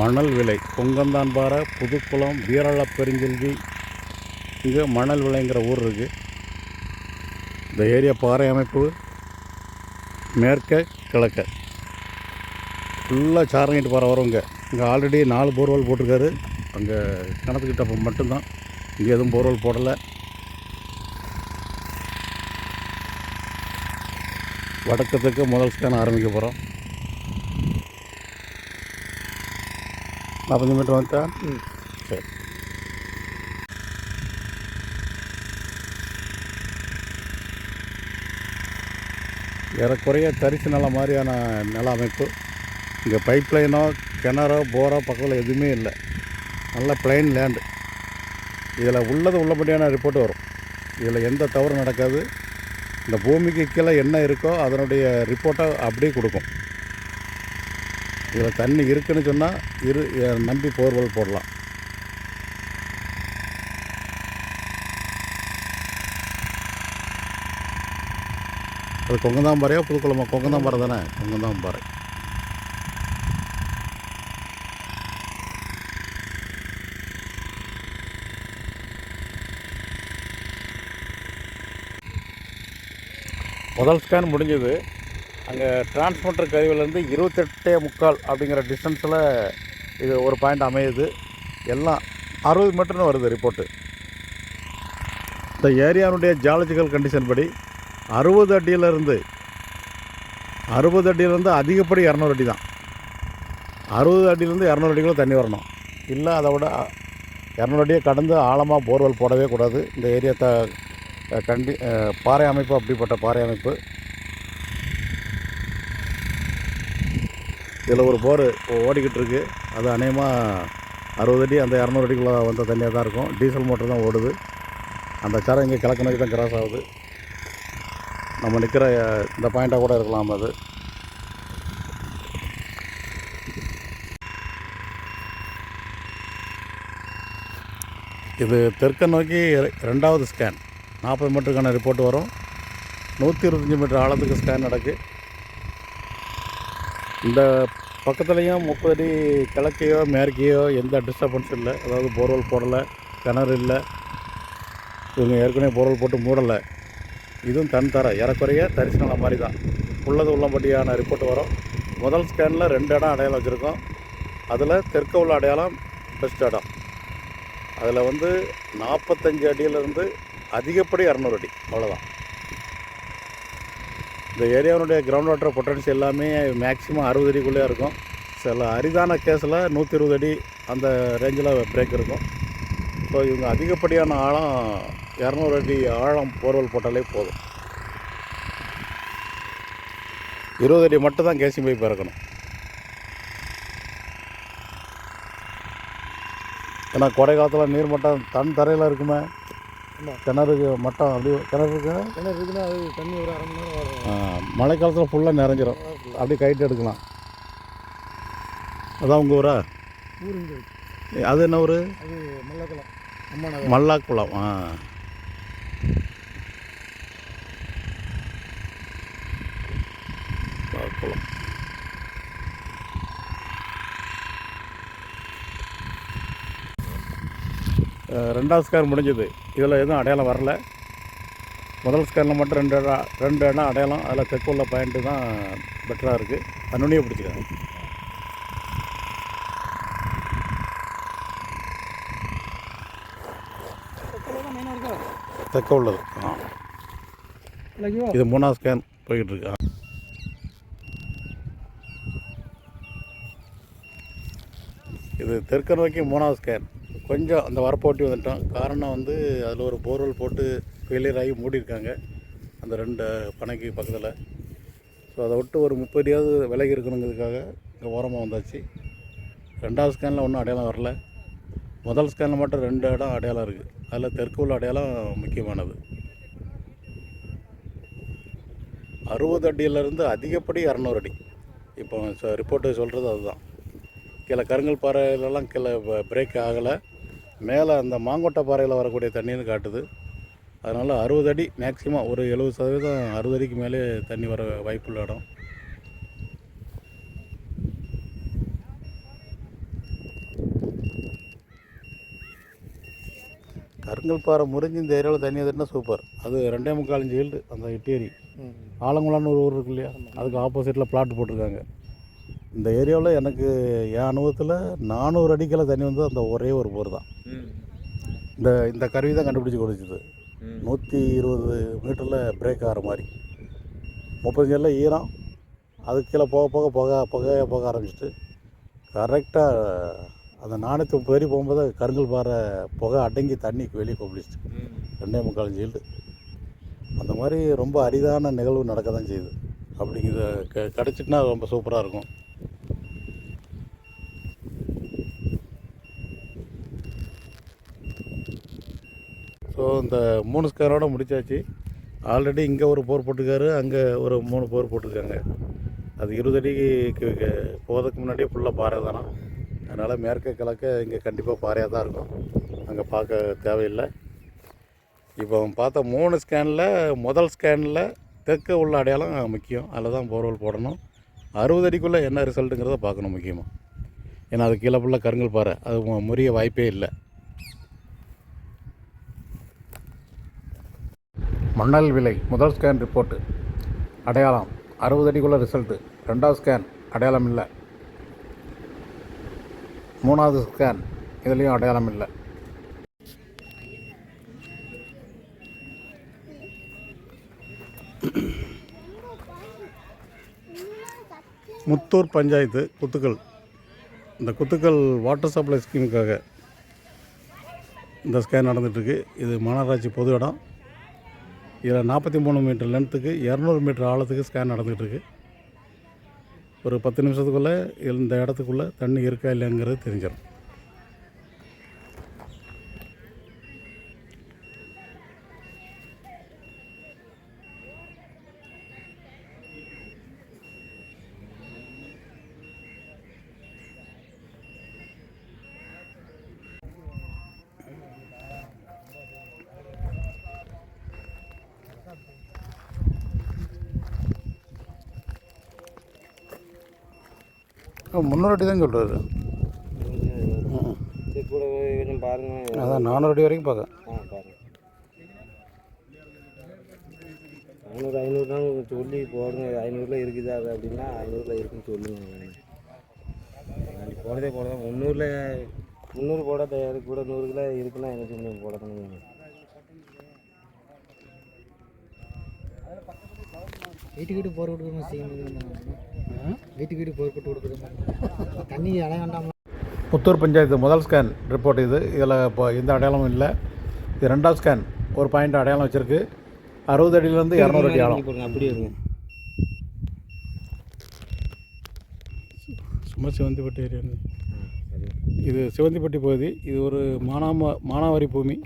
மணல் விலை. பொங்கந்தான்பாறை புதுக்குளம் வீரள பெருஞ்செல்வி. இங்கே மணல் விலைங்கிற ஊர் இருக்குது இந்த ஏரியா பாறை அமைப்பு மேற்க கிழக்க. ஃபுல்லாக சாரங்கிட்டு பாறை வரும் இங்கே. இங்கே ஆல்ரெடி நாலு போர்வெல் போட்டிருக்காரு. அங்கே கிணத்துக்கிட்ட மட்டும்தான். இங்கே எதுவும் போர்வெல் போடலை. வடக்கத்துக்கு முதல் ஸ்கேன் ஆரம்பிக்க போகிறோம். நாற்பத்தஞ்சு மீட்டர் வந்துட்டா? சரி. ஏறக்குறைய தரிசு நிலம் மாதிரியான நில அமைப்பு. இங்கே பைப் லைனோ கிணறோ போரோ பக்கத்தில் எதுவுமே இல்லை. நல்ல பிளைன் லேண்டு இதில் உள்ளது உள்ளபடியான ரிப்போர்ட் வரும். இதில் எந்த தவறும் நடக்காது. இந்த பூமிக்கு கீழே என்ன இருக்கோ அதனுடைய ரிப்போர்ட்டை அப்படியே கொடுக்கும். இதில் தண்ணி இருக்குன்னு சொன்னால் இரு நம்பி போர்வெல் போடலாம். அது கொங்கந்தாம்பாறையா புதுக்குளமா? கொங்கந்தாம்பாறை தானே? கொங்கந்தாம்பாறை. முதல் ஸ்கேன் முடிஞ்சது. அங்கே டிரான்ஸ்மிட்டர் கருவிலேருந்து இருபத்தெட்டே முக்கால் அப்படிங்கிற டிஸ்டன்ஸில் இது ஒரு பாயிண்ட் அமையுது. எல்லாம் அறுபது மீட்டர்னு வருது ரிப்போர்ட்டு இந்த ஏரியாவுடைய ஜாலஜிக்கல் கண்டிஷன் படி அறுபது அடியிலேருந்து அறுபது அடியிலேருந்து அதிகப்படி இரநூறு அடி தான். அறுபது அடியிலேருந்து இரநூறு அடிக்குள்ள தண்ணி வரணும். இல்லை அதை விட இரநூறு அடியை கடந்து ஆழமாக போர்வெல் போடவே கூடாது. இந்த ஏரியா த கண்டி பாறை அமைப்பு அப்படிப்பட்ட பாறை அமைப்பு. இதில் ஒரு போர் ஓடிக்கிட்டு இருக்குது அது அநேகமாக அறுபது அடி அந்த இரநூறு அடிக்குள்ளே வந்த தண்ணியாக தான் இருக்கும். டீசல் மோட்டர் தான் ஓடுது. அந்த சரம் இங்கே கிழக்கு நோக்கி தான் கிராஸ் ஆகுது. நம்ம நிற்கிற இந்த பாயிண்ட்டாக கூட இருக்கலாம் அது. இது தெற்கை நோக்கி ரெ- ரெண்டாவது ஸ்கேன் நாற்பது மீட்டருக்கான ரிப்போர்ட் வரும். நூற்றி இருபத்தஞ்சி மீட்டர் ஆழத்துக்கு ஸ்கேன் நடக்குது இந்த பக்கத்துலேயும் முப்பது அடி கிழக்கையோ மேற்கையோ எந்த டிஸ்டர்பன்ஸ் இல்லை. அதாவது போர்வெல் போடலை கிணறு இல்லை. இவங்க ஏற்கனவே போர்வெல் போட்டு மூடலை. இதுவும் தன் தர ஏறக்குறைய தரிசனம் மாதிரி தான் உள்ளது உள்ளபடியான ரிப்போர்ட் வரும். முதல் ஸ்கேனில் ரெண்டு இடம் அடையாளம் வச்சுருக்கோம். அதில் தெற்க உள்ள அடையாளம் பெஸ்ட் இடம். அதில் வந்து நாற்பத்தஞ்சு அடியிலேருந்து அதிகப்படி இரநூறு அடி. அவ்வளோதான் இந்த ஏரியாவுடைய கிரவுண்ட் வாட்டர் பொட்டன்ஷியல் எல்லாமே மேக்ஸிமம் அறுபது அடிக்குள்ளே இருக்கும். சில அரிதான கேஸில் நூற்றி இருபது அடி அந்த ரேஞ்சில் பிரேக் இருக்கும். ஸோ இவங்க அதிகப்படியான ஆழம் இரநூறு அடி ஆழம் போர்வல் போட்டாலே போதும். இருபது அடி மட்டும் தான் கேசி பைப் இறக்கணும் ஏன்னா கோடை காலத்தில் நீர் மட்டம் தன் தரையில் இருக்குமே. கிணறுக்கு மட்டம் அப்படியே கிணறு இருக்கு கிணறு இருக்குன்னா அது தண்ணி ஒரு அரை மணி நேரம் வரும். ஆ, மழை காலத்தில் ஃபுல்லாக நிறைஞ்சிரும். அப்படியே கைட்டு எடுக்கலாம். அதான் உங்கள் ஊரா? ஊர் இங்கே இருக்கு. அது என்ன ஊர்? அது மல்லக்குளம். அம்மா நகர். மல்லாக்குளம் ஆ. மல்லாக்குளம். ரெண்டாவது ஸ்கேன் முடிஞ்சது. இதில் எதுவும் அடையாளம் வரல. முதல் ஸ்கேனில் மட்டும் ரெண்டு இடம் ரெண்டு இடம் அடையாளம். அதில் தெற்குள்ள பாயிண்ட்டு தான் பெட்டராக இருக்குது அன்னுனியை பிடிச்சிக்கிறேன் மெயினாக தெற்க உள்ளது. ஆ. இது மூணாவது ஸ்கேன் போய்கிட்டு இருக்கு. இது தெற்க நோக்கி மூணாவது ஸ்கேன் கொஞ்சம் அந்த வரப்போட்டி வந்துட்டோம். காரணம் வந்து அதில் ஒரு போர்வெல் போட்டு ஃபெயிலியர் ஆகி மூடியிருக்காங்க. அந்த ரெண்டு பனைக்கு பக்கத்தில். ஸோ அதை விட்டு ஒரு முப்படியாவது விலகி இருக்கணுங்கிறதுக்காக இங்கே ஓரமாக வந்தாச்சு. ரெண்டாவது ஸ்கேனில் ஒன்றும் அடையாளம் வரல. முதல் ஸ்கேனில் மட்டும் ரெண்டு இடம் அடையாளம் இருக்குது அதில் தெற்கு உள்ள அடையாளம் முக்கியமானது. அறுபது அடியிலேருந்து அதிகப்படி இரநூறு அடி. இப்போ ரிப்போர்ட்டு சொல்கிறது அதுதான். கீழே கருங்கல் பாறையிலலாம் கீழே பிரேக் ஆகலை. மேலே அந்த மாங்கொட்டை பாறையில் வரக்கூடிய தண்ணின்னு காட்டுது. அதனால் அறுபது அடி மேக்சிமம் ஒரு எழுபது சதவீதம் அறுபது அடிக்கு மேலே தண்ணி வர வாய்ப்புள்ள இடம். கருங்கல் பாறை முறிஞ்சு இந்த ஏரியாவில் தண்ணி தட்டினா சூப்பர் அது ரெண்டே முக்கால் இன்ச்சு அந்த இட்டேரி. ஆலங்குளான்னு ஒரு ஊர் இருக்கு இல்லையா? அதுக்கு ஆப்போசிட்டில் பிளாட் போட்டிருக்காங்க. இந்த ஏரியாவில் எனக்கு என் அனுபவத்தில் நானூறு அடிக்கெல்லாம் தண்ணி வந்து அந்த ஒரே ஒரு போர் தான். இந்த இந்த கருவி தான் கண்டுபிடிச்சி கொடுத்துது. நூற்றி இருபது மீட்டரில் பிரேக் ஆகிற மாதிரி. முப்பத்தஞ்சில் ஈரம். அது கீழே போக போக புகை புகைய போக ஆரம்பிச்சிட்டு கரெக்டாக அந்த நானூற்றி முப்பது வரி போகும்போது கருங்கல் பாறை புகை அடங்கி தண்ணிக்கு வெளியே கொப்பளிச்சிட்டு ரெண்டே முக்கால் ஜீல்டு அந்த மாதிரி ரொம்ப அரிதான நிகழ்வு நடக்க தான் செய்யுது. அப்படிங்கிறத க கிடச்சிட்டுனா ரொம்ப சூப்பராக இருக்கும். ஸோ இந்த மூணு ஸ்கேனோட முடிச்சாச்சு. ஆல்ரெடி இங்கே ஒரு போர் போட்டிருக்காரு அங்கே ஒரு மூணு போர் போட்டிருக்காங்க. அது இருபது அடிக்கு போகிறதுக்கு முன்னாடியே ஃபுல்லாக பாறை தானா? அதனால் மேற்க கிழக்க இங்கே கண்டிப்பாக பாறையாக தான் இருக்கும். அங்கே பார்க்க தேவையில்லை. இப்போ அவன் பார்த்த மூணு ஸ்கேனில் முதல் ஸ்கேனில் தெற்கு உள்ள அடையாளம் முக்கியம். அதில் தான் போர்வெல் போடணும். அறுபது அடிக்குள்ளே என்ன ரிசல்ட்டுங்கிறத பார்க்கணும் முக்கியமாக ஏன்னா அது கீழே ஃபுல்லாக கருங்கல் பாறை. அது முறிய வாய்ப்பே இல்லை. மணல் விலை முதல் ஸ்கேன் ரிப்போர்ட்டு அடையாளம் அறுபது அடிக்குள்ள ரிசல்ட்டு ரெண்டாவது ஸ்கேன் அடையாளம் இல்லை. மூணாவது ஸ்கேன் இதுலேயும் அடையாளம் இல்லை. முத்தூர் பஞ்சாயத்து குத்துக்கள் இந்த குத்துக்கள் வாட்டர் சப்ளை ஸ்கீமுக்காக இந்த ஸ்கேன் நடந்துகிட்ருக்கு இது மாநகராட்சி பொது இடம். இதில் நாற்பத்தி மூணு மீட்டர் லென்த்துக்கு இரநூறு மீட்டர் ஆழத்துக்கு ஸ்கேன் நடந்துகிட்ருக்கு. ஒரு பத்து நிமிஷத்துக்குள்ளே இந்த இடத்துக்குள்ளே தண்ணி இருக்கா இல்லைங்கிறது தெரிஞ்சிடும். முந்நூறு அடி தான் சொல்கிறாரு சரி கூட கொஞ்சம் பாருங்க அதான் நானூறு அடி வரைக்கும் பார்க்க ஐநூறு ஐநூறு தான் சொல்லி போடுங்க. ஐநூறுல இருக்குதா அது அப்படின்னா ஐநூறுல இருக்குன்னு சொல்லுங்க. நாளைக்கு போடுறதே போடதான் முந்நூறில் முந்நூறு போட தயார் கூட நூறு கிலோ இருக்குன்னா எனக்கு இன்னும் போட வீட்டுக்கு வீட்டு போர் கொடுக்குறோம் செய்யணும் வீட்டுக்கு வீட்டு போர் போட்டு கொடுக்குறோம் தண்ணி அடைய வேண்டாம்? புத்தூர் பஞ்சாயத்து முதல் ஸ்கேன் ரிப்போர்ட் இது. இதில் இப்போ எந்த அடையாளமும் இல்லை. இது ரெண்டாவது ஸ்கேன் ஒரு பாயிண்ட் அடையாளம் வச்சுருக்கு. அறுபது அடியிலேருந்து இரநூறு அடி ஆழம். அப்படியே இருங்க சும்மா சிவந்திப்பட்டி சரி. இது சிவந்திப்பட்டி பகுதி. இது ஒரு மானாம மானாவாரி பூமி.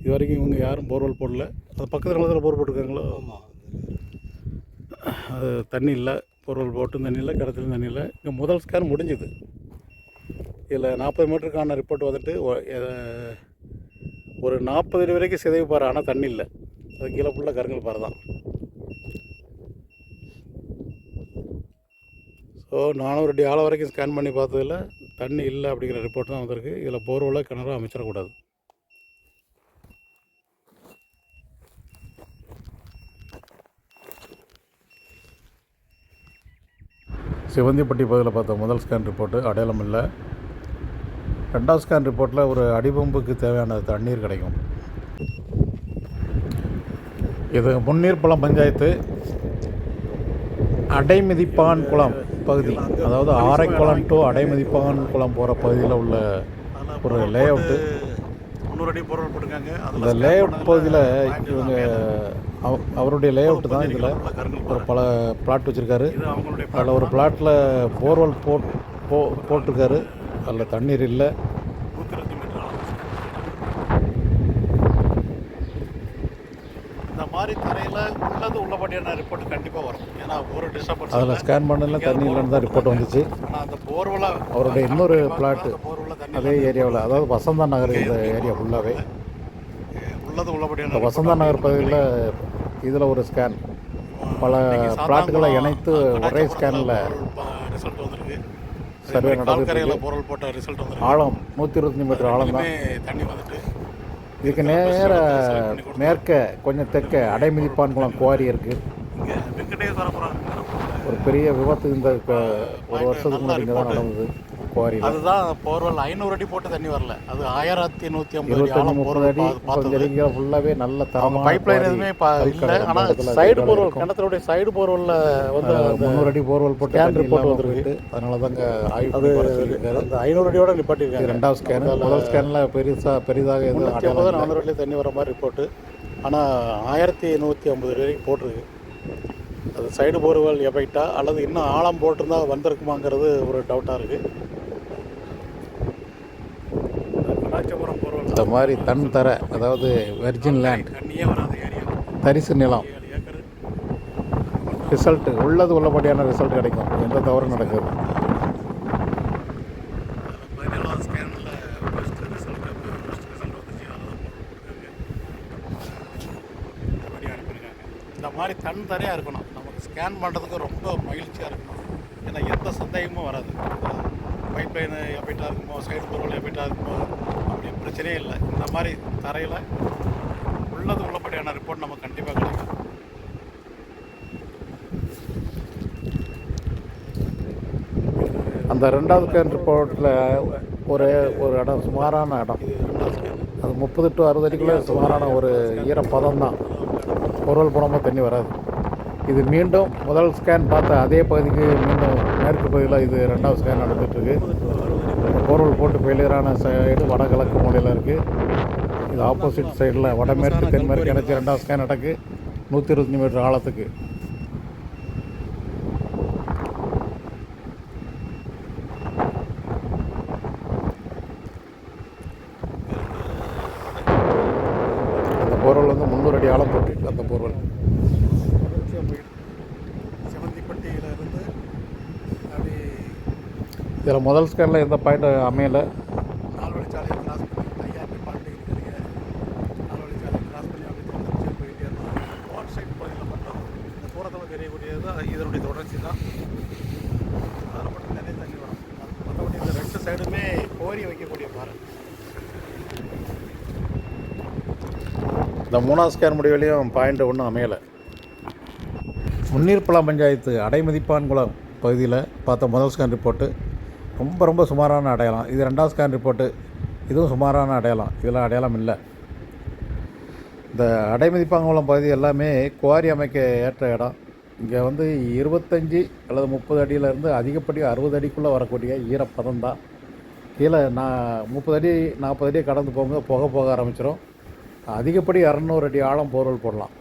இது வரைக்கும் இவங்க யாரும் போர்வெல் போடல. அது பக்கத்தில் நிலத்தில் போர் போட்டிருக்காங்களோ? அது தண்ணி இல்லை போர்வெல் போட்டும் தண்ணி இல்லை கிணத்துலையும் தண்ணி இல்லை. இங்கே முதல் ஸ்கேன் முடிஞ்சுது. இதில் நாற்பது மீட்டருக்கான ரிப்போர்ட் வந்துட்டு ஒரு நாற்பது அடி வரைக்கும் சிதைவு பாறை ஆனால் தண்ணி இல்லை. அது கீழே ஃபுல்லாக கருங்கல் பாறை தான். ஸோ நானூறு அடி ஆழம் வரைக்கும் ஸ்கேன் பண்ணி பார்த்ததில் தண்ணி இல்லை அப்படிங்கிற ரிப்போர்ட் தான் வந்திருக்கு. இதில் போர்வெல்ல கிணறு அமைச்சிடக்கூடாது. சிவந்திப்பட்டி பகுதியில் பார்த்த முதல் ஸ்கேன் ரிப்போர்ட்டு அடையாளம் இல்லை. ரெண்டாவது ஸ்கேன் ரிப்போர்ட்டில் ஒரு அடிபம்புக்கு தேவையான தண்ணீர் கிடைக்கும். இது முன்னீர்பள்ளம் பஞ்சாயத்து அடைமிதிப்பான் குளம் பகுதி. அதாவது ஆரைக்குளம் டு அடைமதிப்பான் குளம் போகிற பகுதியில் உள்ள ஒரு லே அவுட்டு முந்நூறு அடி பொருள் போட்டிருக்காங்க. இந்த லே அவுட் பகுதியில் இவங்க அவ- அவருடைய லே அவுட் தான் இதில் ஒரு பல பிளாட் வச்சுருக்காரு. அதில் ஒரு பிளாட்டில் போர்வெல் போட் போ போட்டிருக்காரு. அதில் தண்ணீர் இல்லை. இந்த மாதிரி தரையில் உள்ளது உள்ளபடியான ரிப்போர்ட் கண்டிப்பாக வரும். ஏன்னா ஒரு டிஸ்டர்பன்ஸ் அதில் ஸ்கேன் பண்ணல தண்ணி இல்லைன்னு தான் ரிப்போர்ட் வந்துச்சு. ஆனால் அந்த போர்வெல அவருடைய இன்னொரு பிளாட்டு போர்வெல அதே ஏரியாவில் அதாவது வசந்தா நகர் இந்த ஏரியா ஃபுல்லாகவே உள்ளது. உள்ளபடியான இந்த வசந்தா நகர் பகுதியில் இதில் ஒரு ஸ்கேன் பல பிளாட்டுகளை இணைத்து ஒரே ஸ்கேனில் சர்வே வந்திருக்கு. ஆழம் நூற்றி இருபத்தஞ்சி மீட்டர் ஆழம் தான் இதுக்கு நேர மேற்க கொஞ்சம் தெற்க அடைமிதிப்பான்குளம் குவாரி இருக்குது ஒரு பெரிய விபத்து இந்த ஒரு வருஷத்துக்கு முன்னாடி இங்கே தான் நடந்தது. குவாரியில் அதுதான் போர்வெல் ஐநூறு அடி போட்டு தண்ணி வரல அது ஆயிரத்தி நூற்றி ஐம்பது அடி முப்பது அடி பார்த்தது ஃபுல்லாகவே நல்ல தரமான பைப் லைன். எதுவுமே இல்லை ஆனால் சைடு போர்வெல். கிணத்துடைய சைடு போர்வெல்ல வந்து முந்நூறு அடி போர்வெல் போட்டு report இல்லாம வந்திருக்கு. அதனால தாங்க அது. அந்த ஐநூறு அடியோட நிப்பாட்டிருக்காங்க ரெண்டாவது ஸ்கேன் முதல் ஸ்கேனில் பெருசாக பெரிதாக எதுவும். நானூறு அடி தண்ணி வர மாதிரி ரிப்போர்ட்டு ஆனால் ஆயிரத்தி நூற்றி ஐம்பது அடி வரைக்கும் போட்டிருக்கு அது சைடு போர்வெல் எஃபெக்டா அல்லது இன்னும் ஆழம் போட்டிருந்தா வந்திருக்குமாங்கிறது ஒரு டவுட்டாக இருக்குது கடாச்சபுரம் போர்வெல் இந்த மாதிரி தன் தர அதாவது வெர்ஜின் லேண்ட் தண்ணியே ஏரியா தரிசு நிலம் ஏழு உள்ளது உள்ளபடியான ரிசல்ட் கிடைக்கும். எந்த தவறும் நடக்குது. ஃபஸ்ட் இந்த மாதிரி தன் தரையாக இருக்கணும். நமக்கு ஸ்கேன் பண்ணுறதுக்கு ரொம்ப மகிழ்ச்சியாக இருக்கணும். ஏன்னா எந்த சந்தேகமும் வராது. பைப் லைன் எஃபெக்டாக இருக்குமோ சைடு பொருள் எஃபெக்டாக இருக்குமோ பிரச்சனையே இல்லை. இந்த மாதிரி தரையில் உள்ளது உள்ளபடியான ரிப்போர்ட் நமக்கு கண்டிப்பாக கிடைக்கும். அந்த ரெண்டாவது ஸ்கேன் ரிப்போர்ட்டில் ஒரு ஒரு இடம் சுமாரான இடம். அது முப்பது டு அறுபது அடிக்குள்ளே சுமாரான ஒரு ஈரப்பதம் தான். பொருள் போடாமல் தண்ணி வராது. இது மீண்டும் முதல் ஸ்கேன் பார்த்த அதே பகுதிக்கு மீண்டும் மேற்கு பகுதியில் இது ரெண்டாவது ஸ்கேன் நடந்துகிட்ருக்கு போர்வல் போட்டு ஃபெயிலியரான சைடு வடகிழக்கு மூலையில் இருக்குது இது ஆப்போசிட் சைடில் வடமேற்கு தென்மேற்கு இணைச்சி ரெண்டாம் ஸ்கேன் நடக்கு நூற்றி இருபத்தஞ்சி மீட்டர் ஆழத்துக்கு அந்த போர்வெல் வந்து முந்நூறு அடி ஆழம் போட்டிருக்கு அந்த போர்வெல் தொடர்ச்சியாக போயிட்டு செவந்திப்பட்டியில் இருந்து அப்படி இதில் முதல் ஸ்கேனில் எந்த பாயிண்ட் அமையலை நால்வழிச்சாலையை கிராஸ் பண்ணி ஐயாயிரத்தி பாட்டு இருக்கிறீங்க நால்வழிச்சாலையை கிராஸ் பண்ணி அப்படி தொடர்ச்சி போயிட்டே இருந்தோம் ஒன் சைட் பகுதியில் மட்டும் இந்த தூரத்தில் தெரியக்கூடியது இதனுடைய தொடர்ச்சி தான். அதில் மட்டும் நிறைய தண்ணி வரும். மற்றபடி இந்த ரெண்டு சைடுமே கோரி வைக்கக்கூடிய பாறை. இந்த மூணாவது ஸ்கேன் முடிவிலையும் பாயிண்ட் ஒன்றும் அமையலை. முன்னீர்பழம் பஞ்சாயத்து அடைமதிப்பான்குளம் பகுதியில் பார்த்த முதல் ஸ்கேன் ரிப்போர்ட்டு ரொம்ப ரொம்ப சுமாரான அடையாளம். இது ரெண்டாவது ஸ்கேன் ரிப்போர்ட்டு இதுவும் சுமாரான அடையாளம். இதெல்லாம் அடையாளம் இல்லை. இந்த அடைமதிப்பாங்குளம் பகுதி எல்லாமே குவாரி அமைக்க ஏற்ற இடம். இங்கே வந்து இருபத்தஞ்சி அல்லது முப்பது அடியிலேருந்து அதிகப்படி அறுபது அடிக்குள்ளே வரக்கூடிய ஈரப்பதம் தான். கீழே நான் முப்பது அடி நாற்பது அடி கடந்து போகும்போது புகை போக ஆரம்பிச்சிடும் அதிகப்படி இரநூறு அடி ஆழம் போர்வல் போடலாம்.